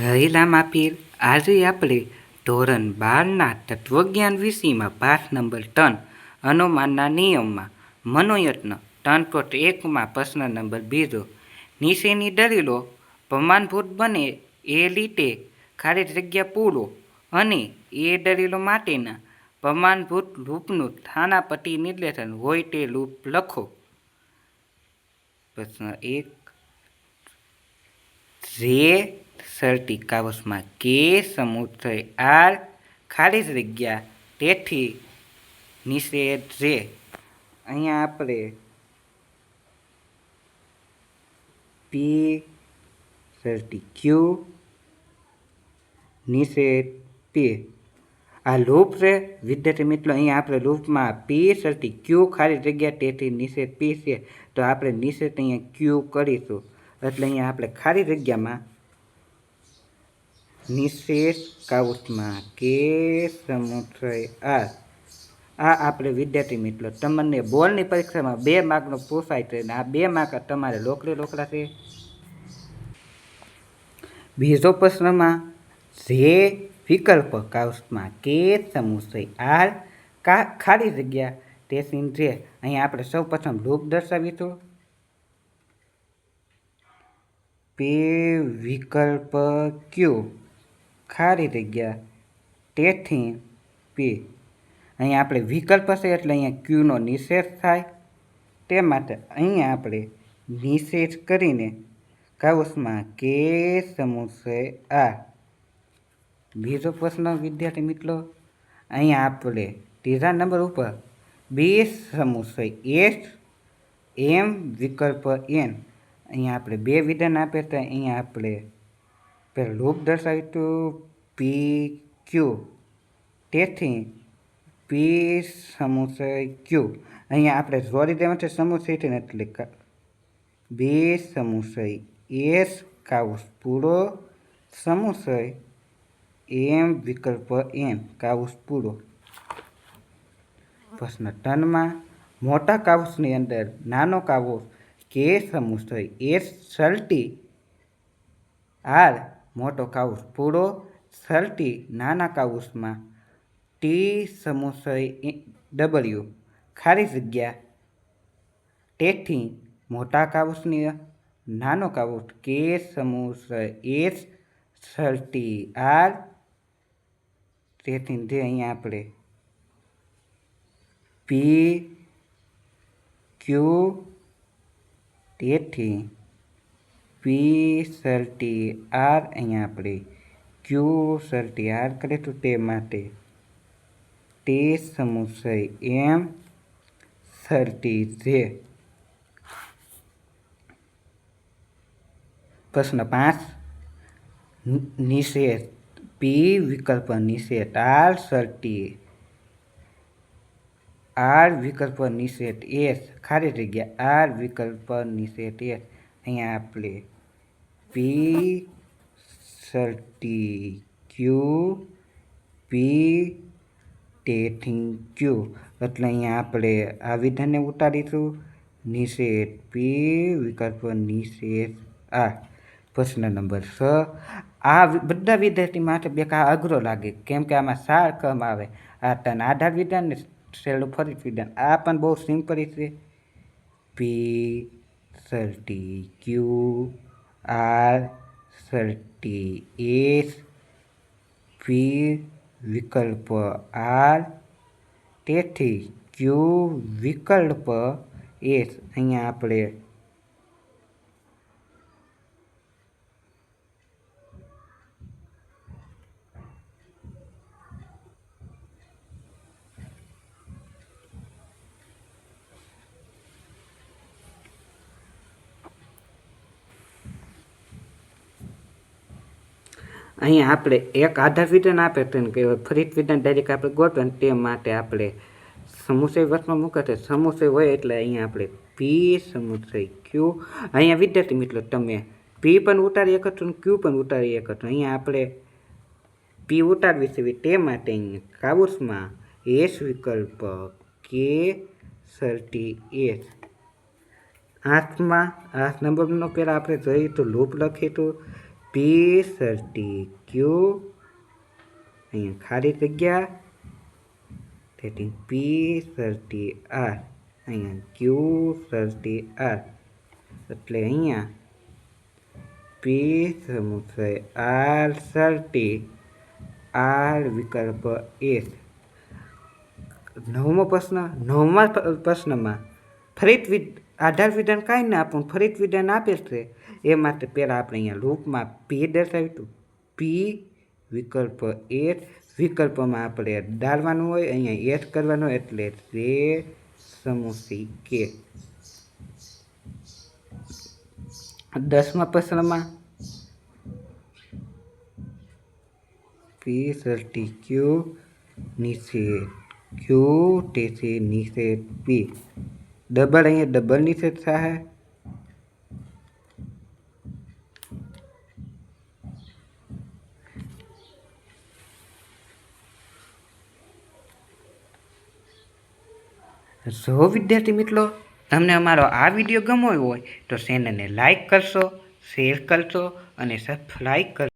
રહેલા માપીર, આજે આપણે ધોરણ બારના તત્વજ્ઞાન વિષયમાં પાઠ નંબર ત્રણ, અનુમાનના નિયમમાં, મનોયત્ન ત્રણ પોઈન્ટ એકમાં પ્રશ્ન નંબર બીજો નીચેની દલીલો, પ્રમાણભૂત બને એ રીતે ખાલી જગ્યા પૂરો અને એ દલીલો માટેના પ્રમાણભૂત લૂપનું થાનાપતિ નિર્દેશન હોય તે લૂપ લખો. પ્રશ્ન એક રે સરટી કાવસમાં કે સમુદ્ર આર ખાલી જગ્યા તેથી નિષેધ રે અહીંયા આપણે પી સરટી ક્યુ નિષેધ પી આ લૂપ છે. વિદ્યાર્થી મિત્રો, અહીંયા આપણે લૂપમાં પી સરટી ક્યુ ખાલી જગ્યા તેથી નિષેધ પી છે. તો આપણે નિષેધ અહીંયા ક્યુ કરીશું. એટલે અહીંયા આપણે ખાલી જગ્યામાં નિશેષ કાઉસમાં કે સમુચય આ આ આપણે વિદ્યાર્થી મિત્રો, તમને બોર્ડની પરીક્ષામાં બે માર્કનો પૂછાય છે આ બે માર્ક તમારે લોકલી લોકડા છે. બીજો પ્રશ્નમાં, જે વિકલ્પ કાઉસમાં કે સમુચય આર કા, ખાલી જગ્યા તે સીન છે અહીંયા આપણે સૌ પ્રથમ લૂપ દર્શાવીશું પે વિકલ્પ ક્યુ? ખાલી જગ્યા તેથી પી. અહીંયા આપણે વિકલ્પ છે એટલે અહીંયા ક્યુનો નિષેધ થાય. તે માટે અહીંયા આપણે નિષેધ કરીને કાઉસમાં કે સમુસે આ. બીજો પ્રશ્ન, વિદ્યાર્થી મિત્રો, અહીંયા આપણે ત્રીજા નંબર ઉપર બી સમુસય એસ એમ વિકલ્પ એન. અહીંયા આપણે બે વિધાન આપે તો અહીંયા આપણે પેલા લૂપ દર્શાવ્યું પી ક્યુ તેથી પી સમુસય ક્યુ અહીંયા આપણે જોડી દેવા છે સમુસય છે એટલે બે સમુસય એસ કાઉસ પૂરો. સમુસય એમ વિકલ્પ એન કાઉસ પૂરો. પ્રશ્ન ટનમાં મોટા કાઉસની અંદર નાનો કાઉસ કે સમુસય એસ સલ્ટી આર મોટો કાઉસ પૂરો સલ્ટી નાના કાઉસમાં ટી સમુસય ડબલ્યુ ખાલી જગ્યા. તેથી મોટા કાઉસની નાનો કાઉસ કે સમુસય એસ સલ્ટી આર તેથી જે અહીંયા આપણે પી ક્યુ તેથી પી સર્ટી આર અહીંયા આપણે ક્યુ સર્ટી આર કરીશું તે માટે તે સમુસય એમ સર્ટી જે પ્રશ્ન પાંચ. નિષેધ. પી વિકલ્પ નિષેધ. આર સર્ટી આર વિકલ્પ નિષેધ એસ ખાલી જગ્યા આર વિકલ્પ નિષેધ એસ અહીંયા આપણે પી સર્ટી ક્યુ પી ટેથિંગ ક્યુ એટલે અહીંયા આપણે આ વિધાનને ઉતારીશું. નિષેધ પી વિકલ્પ નિષેધ આ પ્રશ્ન નંબર છ. આ બધા વિદ્યાર્થી માટે બે બેકા અઘરો લાગે. કેમ કે આમાં સાર કમ આવે. આ તને આધાર વિધાન ને છેલ્લું ફરી વિધાન. આ પણ બહુ સિમ્પલ છે. પી સર્ટી ક્યુ આર સર્ટી એસ પી વિકલ્પ આર. તેથી ક્યુ વિકલ્પ એસ. અહીંયા આપણે અહીંયા આપણે એક આધાર વિધાન આપે તો કે ફરી વિધાન ડાયરેક્ટ આપણે ગોતવા તે માટે આપણે સમુસય વર્ષમાં મૂકે છે. સમુસય હોય એટલે અહીંયા આપણે પી સમુસય ક્યુ અહીંયા વિદ્યાર્થી મિત્રો તમે પી પણ ઉતારી એક અને ક્યુ પણ ઉતારી એક છો. અહીંયા આપણે પી ઉતારવી છે તે માટે અહીંયા કાઉસમાં એસ વિકલ્પ કે સર્ટી એસ આઠમાં આઠ નંબરનો પહેલાં આપણે જોઈએ તો લૂપ લખીએ તો પી સર્ટી ક્યુ? અહીંયા ખાલી જગ્યા. તેથી પી સર્ટી આર. અહીંયા ક્યુ સર્ટી આર. એટલે અહીંયા પી સમુચય આર સર્ટી. આર વિકલ્પ એસ નવમો પ્રશ્ન, નવમા પ્રશ્નમાં ફરીત આધાર વિધાન કાંઈ ના, પણ ફરીક વિધાન આપે છે. એ માટે પહેલાં આપણે અહીંયા લૂપમાં પી દર્શાવ્યું હતું. પી વિકલ્પ એચ વિકલ્પમાં આપણે ડાળવાનું હોય, અહીંયા એચ કરવાનું એટલે તે સમૂસી કે દસમા પ્રશ્નમાં પી સર્ટી ક્યુ નિષેધ ક્યુ તેથી નિષેધ પી ડબલ અહીંયા ડબલ નિષેધ થાય જો વિદ્યાર્થી મિત્રો, તમને અમારો આ વીડિયો ગમ્યો હોય તો ચેનલને લાઈક કરશો, શેર કરશો અને સબસ્ક્રાઈબ કરશો.